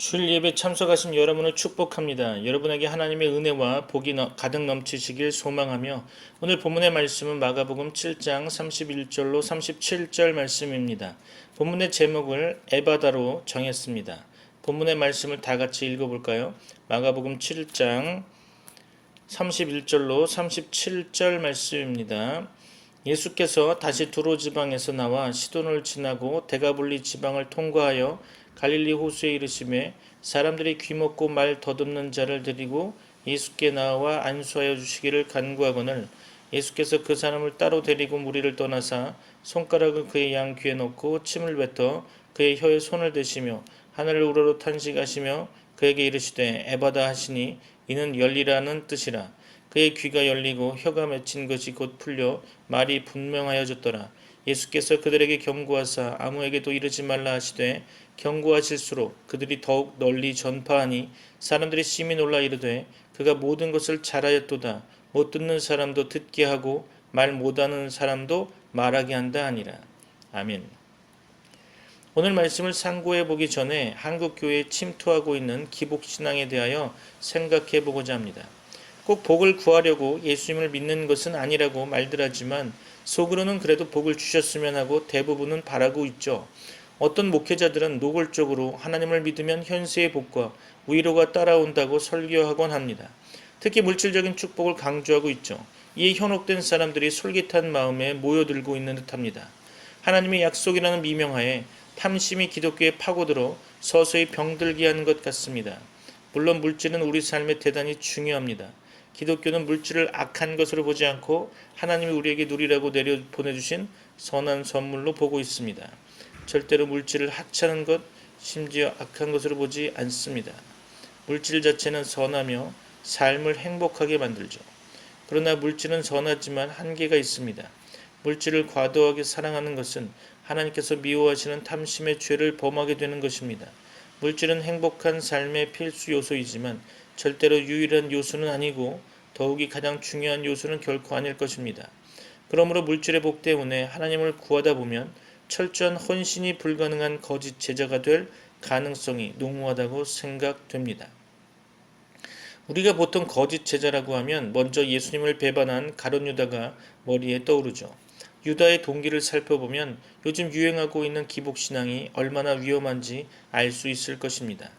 주일 예배 참석하신 여러분을 축복합니다. 여러분에게 하나님의 은혜와 복이 너- 가득 넘치시길 소망하며 오늘 본문의 말씀은 마가복음 7장 31절로 37절 말씀입니다. 본문의 제목을 에바다로 정했습니다. 본문의 말씀을 다 같이 읽어볼까요? 마가복음 7장 31절로 37절 말씀입니다. 예수께서 다시 두로 지방에서 나와 시돈을 지나고 데가볼리 지방을 통과하여 갈릴리 호수에 이르심에 사람들이 귀먹고 말 더듬는 자를 데리고 예수께 나와 안수하여 주시기를 간구하거늘 예수께서 그 사람을 따로 데리고 무리를 떠나사 손가락을 그의 양 귀에 넣고 침을 뱉어 그의 혀에 손을 대시며 하늘을 우러러 탄식하시며 그에게 이르시되 에바다 하시니 이는 열리라는 뜻이라. 그의 귀가 열리고 혀가 맺힌 것이 곧 풀려 말이 분명하여졌더라 예수께서 그들에게 경고하사 아무에게도 이르지 말라 하시되 경고하실수록 그들이 더욱 널리 전파하니 사람들이 심히 놀라 이르되 그가 모든 것을 잘하였도다 못 듣는 사람도 듣게 하고 말 못하는 사람도 말하게 한다 하니라 아멘. 오늘 말씀을 상고해 보기 전에 한국 교회에 침투하고 있는 기복 신앙에 대하여 생각해 보고자 합니다. 꼭 복을 구하려고 예수님을 믿는 것은 아니라고 말들 하지만 속으로는 그래도 복을 주셨으면 하고 대부분은 바라고 있죠. 어떤 목회자들은 노골적으로 하나님을 믿으면 현세의 복과 위로가 따라온다고 설교하곤 합니다. 특히 물질적인 축복을 강조하고 있죠. 이에 현혹된 사람들이 솔깃한 마음에 모여들고 있는 듯합니다. 하나님의 약속이라는 미명하에 탐심이 기독교에 파고들어 서서히 병들게 하는 것 같습니다. 물론 물질은 우리 삶에 대단히 중요합니다. 기독교는 물질을 악한 것으로 보지 않고 하나님이 우리에게 누리라고 내려 보내주신 선한 선물로 보고 있습니다. 절대로 물질을 하찮은 것, 심지어 악한 것으로 보지 않습니다. 물질 자체는 선하며 삶을 행복하게 만들죠. 그러나 물질은 선하지만 한계가 있습니다. 물질을 과도하게 사랑하는 것은 하나님께서 미워하시는 탐심의 죄를 범하게 되는 것입니다. 물질은 행복한 삶의 필수 요소이지만 절대로 유일한 요소는 아니고 더욱이 가장 중요한 요소는 결코 아닐 것입니다. 그러므로 물질의 복 때문에 하나님을 구하다 보면 철저한 헌신이 불가능한 거짓 제자가 될 가능성이 농후하다고 생각됩니다. 우리가 보통 거짓 제자라고 하면 먼저 예수님을 배반한 가론 유다가 머리에 떠오르죠. 유다의 동기를 살펴보면 요즘 유행하고 있는 기복 신앙이 얼마나 위험한지 알 수 있을 것입니다.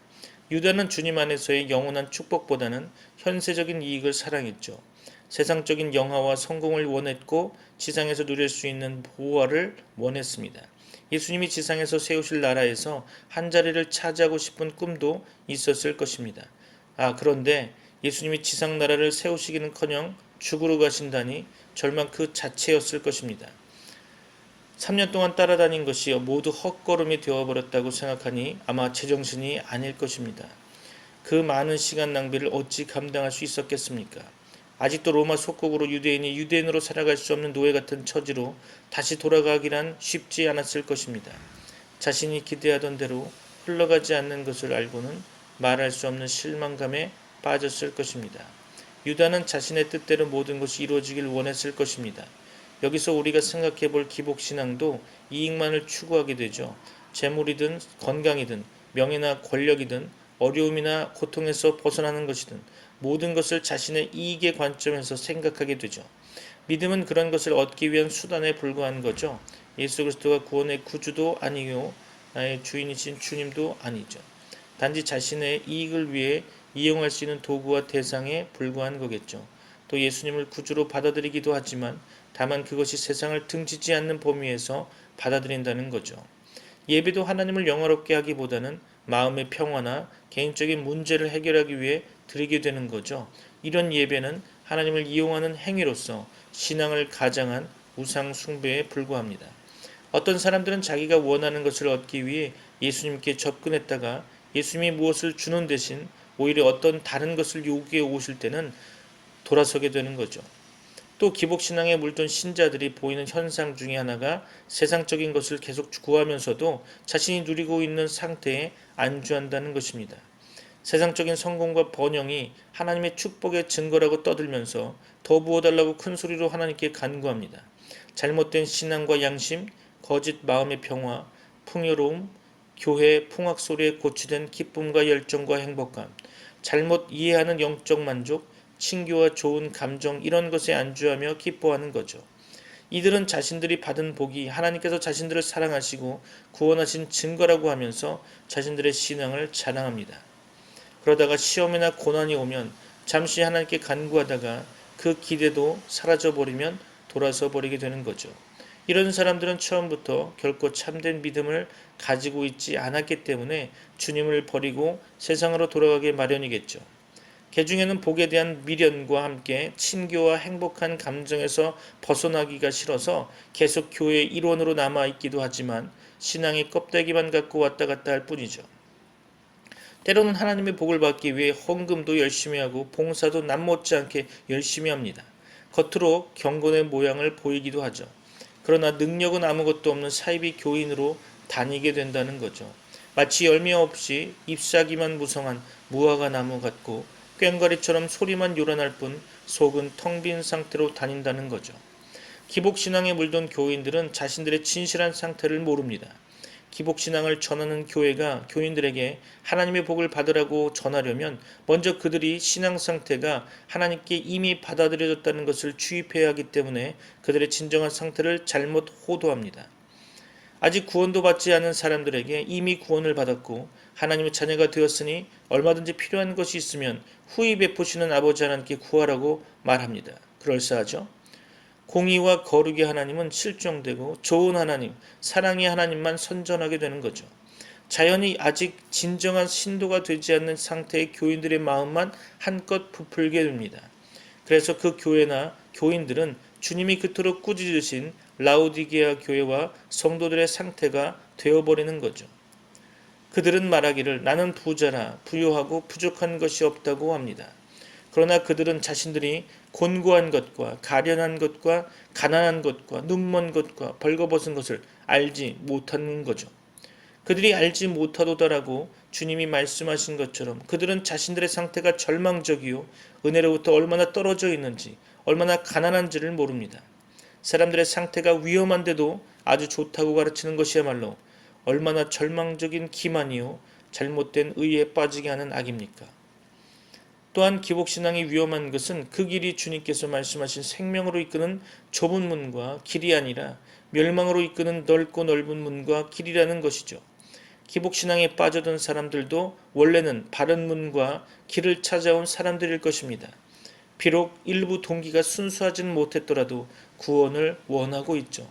유다는 주님 안에서의 영원한 축복보다는 현세적인 이익을 사랑했죠. 세상적인 영화와 성공을 원했고 지상에서 누릴 수 있는 보화를 원했습니다. 예수님이 지상에서 세우실 나라에서 한 자리를 차지하고 싶은 꿈도 있었을 것입니다. 아, 그런데 예수님이 지상 나라를 세우시기는커녕 죽으러 가신다니 절망 그 자체였을 것입니다. 3년 동안 따라다닌 것이 모두 헛걸음이 되어버렸다고 생각하니 아마 제정신이 아닐 것입니다. 그 많은 시간 낭비를 어찌 감당할 수 있었겠습니까? 아직도 로마 속국으로 유대인이 유대인으로 살아갈 수 없는 노예 같은 처지로 다시 돌아가기란 쉽지 않았을 것입니다. 자신이 기대하던 대로 흘러가지 않는 것을 알고는 말할 수 없는 실망감에 빠졌을 것입니다. 유다는 자신의 뜻대로 모든 것이 이루어지길 원했을 것입니다. 여기서 우리가 생각해 볼 기복신앙도 이익만을 추구하게 되죠. 재물이든 건강이든 명예나 권력이든 어려움이나 고통에서 벗어나는 것이든 모든 것을 자신의 이익의 관점에서 생각하게 되죠. 믿음은 그런 것을 얻기 위한 수단에 불과한 거죠. 예수 그리스도가 구원의 구주도 아니요 나의 주인이신 주님도 아니죠. 단지 자신의 이익을 위해 이용할 수 있는 도구와 대상에 불과한 거겠죠. 또 예수님을 구주로 받아들이기도 하지만 다만 그것이 세상을 등지지 않는 범위에서 받아들인다는 거죠. 예배도 하나님을 영화롭게 하기보다는 마음의 평화나 개인적인 문제를 해결하기 위해 드리게 되는 거죠. 이런 예배는 하나님을 이용하는 행위로서 신앙을 가장한 우상 숭배에 불과합니다. 어떤 사람들은 자기가 원하는 것을 얻기 위해 예수님께 접근했다가 예수님이 무엇을 주는 대신 오히려 어떤 다른 것을 요구해 오실 때는 돌아서게 되는 거죠. 또 기복신앙에 물든 신자들이 보이는 현상 중에 하나가 세상적인 것을 계속 구하면서도 자신이 누리고 있는 상태에 안주한다는 것입니다. 세상적인 성공과 번영이 하나님의 축복의 증거라고 떠들면서 더 부어달라고 큰 소리로 하나님께 간구합니다. 잘못된 신앙과 양심, 거짓 마음의 평화, 풍요로움, 교회 풍악 소리에 고취된 기쁨과 열정과 행복감, 잘못 이해하는 영적 만족, 친교와 좋은 감정 이런 것에 안주하며 기뻐하는 거죠. 이들은 자신들이 받은 복이 하나님께서 자신들을 사랑하시고 구원하신 증거라고 하면서 자신들의 신앙을 자랑합니다. 그러다가 시험이나 고난이 오면 잠시 하나님께 간구하다가 그 기대도 사라져 버리면 돌아서 버리게 되는 거죠. 이런 사람들은 처음부터 결코 참된 믿음을 가지고 있지 않았기 때문에 주님을 버리고 세상으로 돌아가기 마련이겠죠. 개중에는 복에 대한 미련과 함께 친교와 행복한 감정에서 벗어나기가 싫어서 계속 교회의 일원으로 남아 있기도 하지만 신앙의 껍데기만 갖고 왔다 갔다 할 뿐이죠. 때로는 하나님의 복을 받기 위해 헌금도 열심히 하고 봉사도 남 못지않게 열심히 합니다. 겉으로 경건의 모양을 보이기도 하죠. 그러나 능력은 아무것도 없는 사이비 교인으로 다니게 된다는 거죠. 마치 열매 없이 잎사귀만 무성한 무화과 나무 같고 꽹과리처럼 소리만 요란할 뿐 속은 텅 빈 상태로 다닌다는 거죠. 기복신앙에 물든 교인들은 자신들의 진실한 상태를 모릅니다. 기복신앙을 전하는 교회가 교인들에게 하나님의 복을 받으라고 전하려면 먼저 그들이 신앙 상태가 하나님께 이미 받아들여졌다는 것을 주입해야 하기 때문에 그들의 진정한 상태를 잘못 호도합니다. 아직 구원도 받지 않은 사람들에게 이미 구원을 받았고 하나님의 자녀가 되었으니 얼마든지 필요한 것이 있으면 후히 베푸시는 아버지 하나님께 구하라고 말합니다. 그럴싸하죠? 공의와 거룩의 하나님은 실종되고 좋은 하나님, 사랑의 하나님만 선전하게 되는 거죠. 자연이 아직 진정한 신도가 되지 않는 상태의 교인들의 마음만 한껏 부풀게 됩니다. 그래서 그 교회나 교인들은 주님이 그토록 꾸짖으신 라우디게아 교회와 성도들의 상태가 되어버리는 거죠. 그들은 말하기를 나는 부자라 부유하고 부족한 것이 없다고 합니다. 그러나 그들은 자신들이 곤고한 것과 가련한 것과 가난한 것과 눈먼 것과 벌거벗은 것을 알지 못하는 거죠. 그들이 알지 못하도다라고 주님이 말씀하신 것처럼 그들은 자신들의 상태가 절망적이요 은혜로부터 얼마나 떨어져 있는지 얼마나 가난한지를 모릅니다. 사람들의 상태가 위험한데도 아주 좋다고 가르치는 것이야말로 얼마나 절망적인 기만이요 잘못된 의에 빠지게 하는 악입니까? 또한 기복신앙이 위험한 것은 그 길이 주님께서 말씀하신 생명으로 이끄는 좁은 문과 길이 아니라 멸망으로 이끄는 넓고 넓은 문과 길이라는 것이죠. 기복신앙에 빠져든 사람들도 원래는 바른 문과 길을 찾아온 사람들일 것입니다. 비록 일부 동기가 순수하진 못했더라도 구원을 원하고 있죠.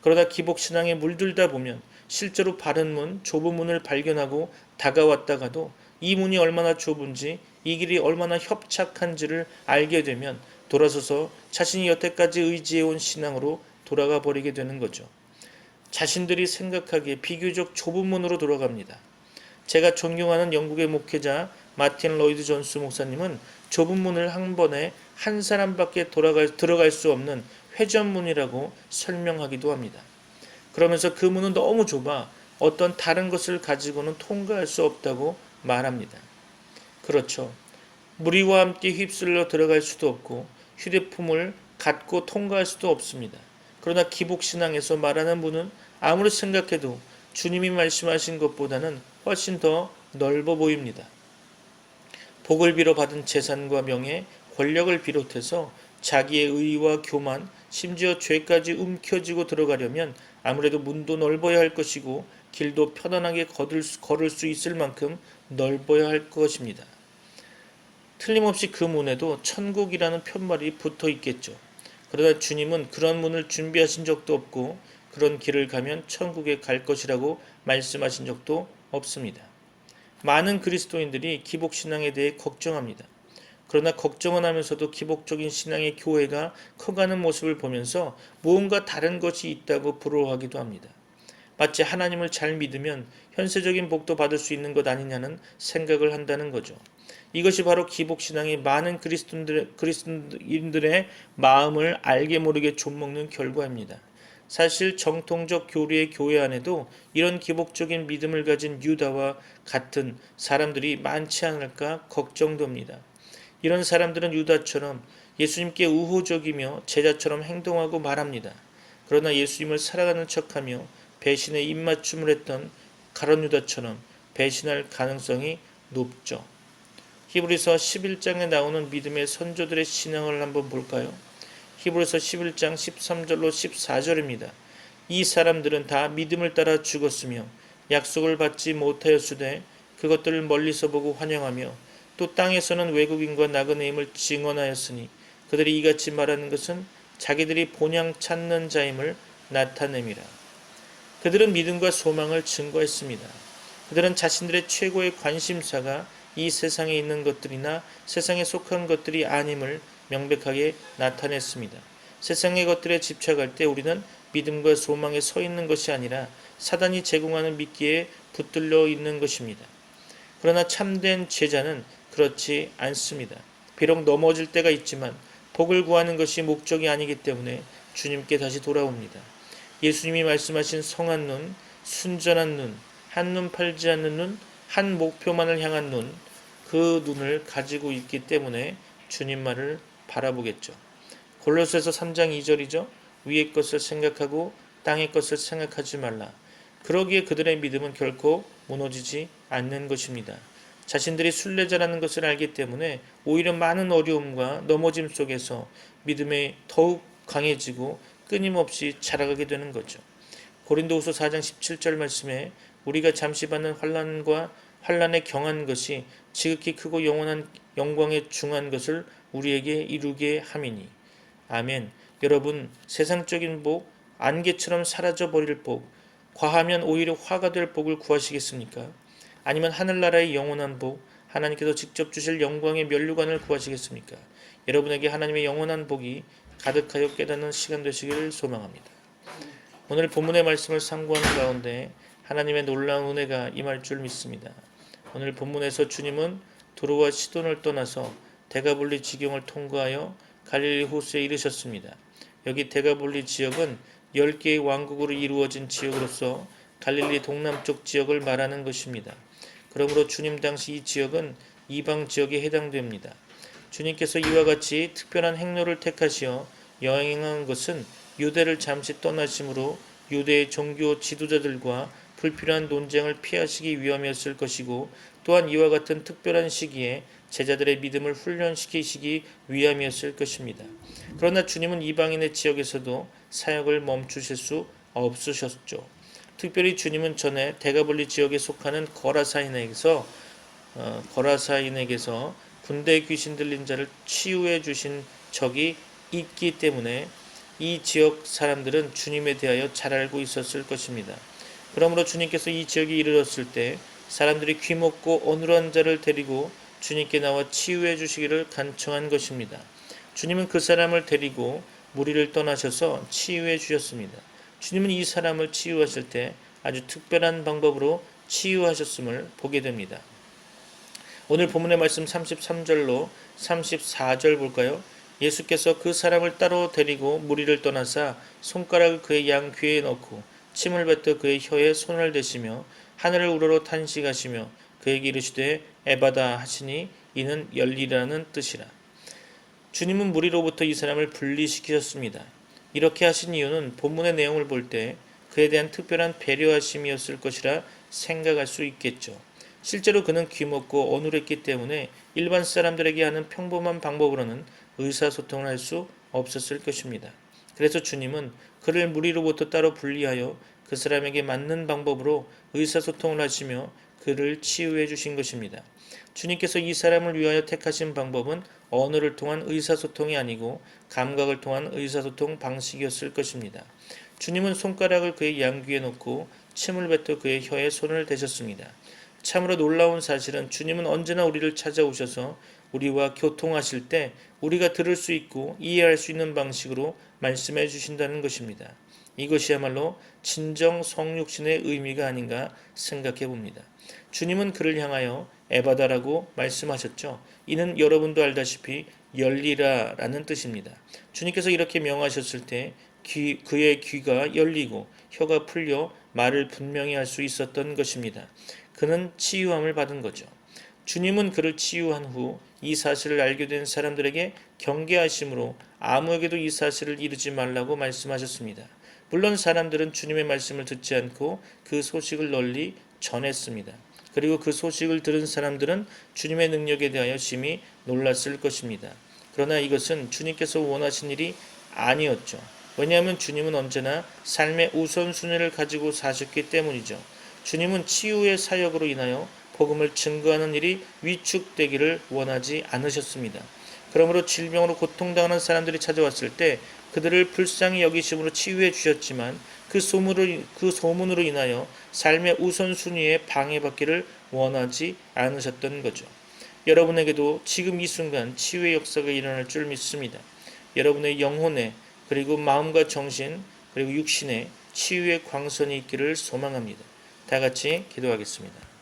그러다 기복신앙에 물들다 보면 실제로 바른 문, 좁은 문을 발견하고 다가왔다가도 이 문이 얼마나 좁은지 이 길이 얼마나 협착한지를 알게 되면 돌아서서 자신이 여태까지 의지해온 신앙으로 돌아가 버리게 되는 거죠. 자신들이 생각하기에 비교적 좁은 문으로 돌아갑니다. 제가 존경하는 영국의 목회자 마틴 로이드 존스 목사님은 좁은 문을 한 번에 한 사람밖에 돌아갈, 들어갈 수 없는 회전문이라고 설명하기도 합니다. 그러면서 그 문은 너무 좁아 어떤 다른 것을 가지고는 통과할 수 없다고 말합니다. 그렇죠. 무리와 함께 휩쓸려 들어갈 수도 없고 휴대폰을 갖고 통과할 수도 없습니다. 그러나 기복신앙에서 말하는 문은 아무리 생각해도 주님이 말씀하신 것보다는 훨씬 더 넓어 보입니다. 복을 빌어 받은 재산과 명예, 권력을 비롯해서 자기의 의와 교만, 심지어 죄까지 움켜쥐고 들어가려면 아무래도 문도 넓어야 할 것이고 길도 편안하게 걸을 수 있을 만큼 넓어야 할 것입니다. 틀림없이 그 문에도 천국이라는 편말이 붙어 있겠죠. 그러나 주님은 그런 문을 준비하신 적도 없고 그런 길을 가면 천국에 갈 것이라고 말씀하신 적도 없습니다. 많은 그리스도인들이 기복신앙에 대해 걱정합니다. 그러나 걱정은 하면서도 기복적인 신앙의 교회가 커가는 모습을 보면서 무언가 다른 것이 있다고 부러워하기도 합니다. 마치 하나님을 잘 믿으면 현세적인 복도 받을 수 있는 것 아니냐는 생각을 한다는 거죠. 이것이 바로 기복신앙이 많은 그리스도인들의, 그리스도인들의 마음을 알게 모르게 좀먹는 결과입니다. 사실 정통적 교리의 교회 안에도 이런 기복적인 믿음을 가진 유다와 같은 사람들이 많지 않을까 걱정됩니다. 이런 사람들은 유다처럼 예수님께 우호적이며 제자처럼 행동하고 말합니다. 그러나 예수님을 살아가는 척하며 배신의 입맞춤을 했던 가론 유다처럼 배신할 가능성이 높죠. 히브리서 11장에 나오는 믿음의 선조들의 신앙을 한번 볼까요? 히브리서 11장 13절로 14절입니다. 이 사람들은 다 믿음을 따라 죽었으며 약속을 받지 못하였으되 그것들을 멀리서 보고 환영하며 또 땅에서는 외국인과 나그네임을 증언하였으니 그들이 이같이 말하는 것은 자기들이 본향 찾는 자임을 나타냄이라. 그들은 믿음과 소망을 증거했습니다. 그들은 자신들의 최고의 관심사가 이 세상에 있는 것들이나 세상에 속한 것들이 아님을 명백하게 나타냈습니다. 세상의 것들에 집착할 때 우리는 믿음과 소망에 서 있는 것이 아니라 사단이 제공하는 미끼에 붙들려 있는 것입니다. 그러나 참된 제자는 그렇지 않습니다. 비록 넘어질 때가 있지만 복을 구하는 것이 목적이 아니기 때문에 주님께 다시 돌아옵니다. 예수님이 말씀하신 성한 눈, 순전한 눈, 한눈 팔지 않는 눈, 한 목표만을 향한 눈, 그 눈을 가지고 있기 때문에 주님 말을 바라보겠죠. 골로새서 3장 2절이죠. 위의 것을 생각하고 땅의 것을 생각하지 말라. 그러기에 그들의 믿음은 결코 무너지지 않는 것입니다. 자신들이 순례자라는 것을 알기 때문에 오히려 많은 어려움과 넘어짐 속에서 믿음이 더욱 강해지고 끊임없이 자라가게 되는 거죠. 고린도후서 4장 17절 말씀에 우리가 잠시 받는 환란과 환란에 경한 것이 지극히 크고 영원한 영광에 중한 것을 우리에게 이루게 함이니 아멘. 여러분 세상적인 복 안개처럼 사라져 버릴 복 과하면 오히려 화가 될 복을 구하시겠습니까? 아니면 하늘나라의 영원한 복 하나님께서 직접 주실 영광의 면류관을 구하시겠습니까? 여러분에게 하나님의 영원한 복이 가득하여 깨닫는 시간 되시기를 소망합니다. 오늘 본문의 말씀을 상고하는 가운데 하나님의 놀라운 은혜가 임할 줄 믿습니다. 오늘 본문에서 주님은 두루와 시돈을 떠나서 대가볼리 지경을 통과하여 갈릴리 호수에 이르셨습니다. 여기 대가볼리 지역은 10개의 왕국으로 이루어진 지역으로서 갈릴리 동남쪽 지역을 말하는 것입니다. 그러므로 주님 당시 이 지역은 이방 지역에 해당됩니다. 주님께서 이와 같이 특별한 행로를 택하시어 여행한 것은 유대를 잠시 떠나심으로 유대의 종교 지도자들과 불필요한 논쟁을 피하시기 위함이었을 것이고 또한 이와 같은 특별한 시기에 제자들의 믿음을 훈련시키시기 위함이었을 것입니다. 그러나 주님은 이방인의 지역에서도 사역을 멈추실 수 없으셨죠. 특별히 주님은 전에 대가볼리 지역에 속하는 거라사인에게서 어, 거라사인에게서 군대 귀신 들린 자를 치유해 주신 적이 있기 때문에 이 지역 사람들은 주님에 대하여 잘 알고 있었을 것입니다. 그러므로 주님께서 이 지역에 이르렀을 때 사람들이 귀먹고 어눌한 자를 데리고 주님께 나와 치유해 주시기를 간청한 것입니다. 주님은 그 사람을 데리고 무리를 떠나셔서 치유해 주셨습니다. 주님은 이 사람을 치유하실 때 아주 특별한 방법으로 치유하셨음을 보게 됩니다. 오늘 본문의 말씀 33절로 34절 볼까요? 예수께서 그 사람을 따로 데리고 무리를 떠나사 손가락을 그의 양 귀에 넣고 침을 뱉어 그의 혀에 손을 대시며 하늘을 우러러 탄식하시며 그에게 이르시되 에바다 하시니 이는 열리라는 뜻이라. 주님은 무리로부터 이 사람을 분리시키셨습니다. 이렇게 하신 이유는 본문의 내용을 볼 때 그에 대한 특별한 배려하심이었을 것이라 생각할 수 있겠죠. 실제로 그는 귀먹고 어눌했기 때문에 일반 사람들에게 하는 평범한 방법으로는 의사소통을 할 수 없었을 것입니다. 그래서 주님은 그를 무리로부터 따로 분리하여 그 사람에게 맞는 방법으로 의사소통을 하시며 그를 치유해 주신 것입니다. 주님께서 이 사람을 위하여 택하신 방법은 언어를 통한 의사소통이 아니고 감각을 통한 의사소통 방식이었을 것입니다. 주님은 손가락을 그의 양귀에 놓고 침을 뱉어 그의 혀에 손을 대셨습니다. 참으로 놀라운 사실은 주님은 언제나 우리를 찾아오셔서 우리와 교통하실 때 우리가 들을 수 있고 이해할 수 있는 방식으로 말씀해 주신다는 것입니다. 이것이야말로 진정 성육신의 의미가 아닌가 생각해 봅니다. 주님은 그를 향하여 에바다라고 말씀하셨죠. 이는 여러분도 알다시피 열리라라는 뜻입니다. 주님께서 이렇게 명하셨을 때 귀, 그의 귀가 열리고 혀가 풀려 말을 분명히 할 수 있었던 것입니다. 그는 치유함을 받은 거죠. 주님은 그를 치유한 후 이 사실을 알게 된 사람들에게 경계하심으로 아무에게도 이 사실을 이르지 말라고 말씀하셨습니다. 물론 사람들은 주님의 말씀을 듣지 않고 그 소식을 널리 전했습니다. 그리고 그 소식을 들은 사람들은 주님의 능력에 대하여 심히 놀랐을 것입니다. 그러나 이것은 주님께서 원하신 일이 아니었죠. 왜냐하면 주님은 언제나 삶의 우선순위를 가지고 사셨기 때문이죠. 주님은 치유의 사역으로 인하여 복음을 증거하는 일이 위축되기를 원하지 않으셨습니다. 그러므로 질병으로 고통당하는 사람들이 찾아왔을 때 그들을 불쌍히 여기심으로 치유해 주셨지만 그 소문으로, 그 소문으로 인하여 삶의 우선순위에 방해받기를 원하지 않으셨던 거죠. 여러분에게도 지금 이 순간 치유의 역사가 일어날 줄 믿습니다. 여러분의 영혼에 그리고 마음과 정신 그리고 육신에 치유의 광선이 있기를 소망합니다. 다 같이 기도하겠습니다.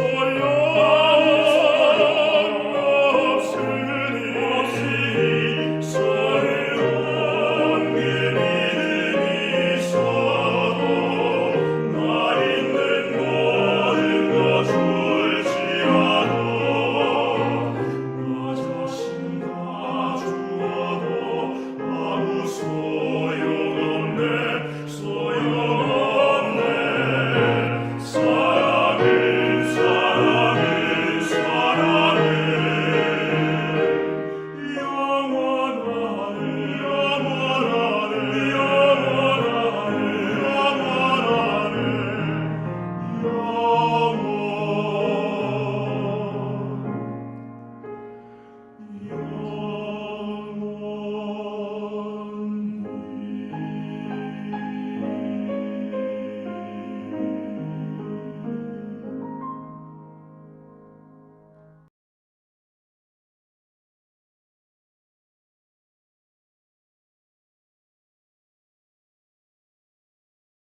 所有。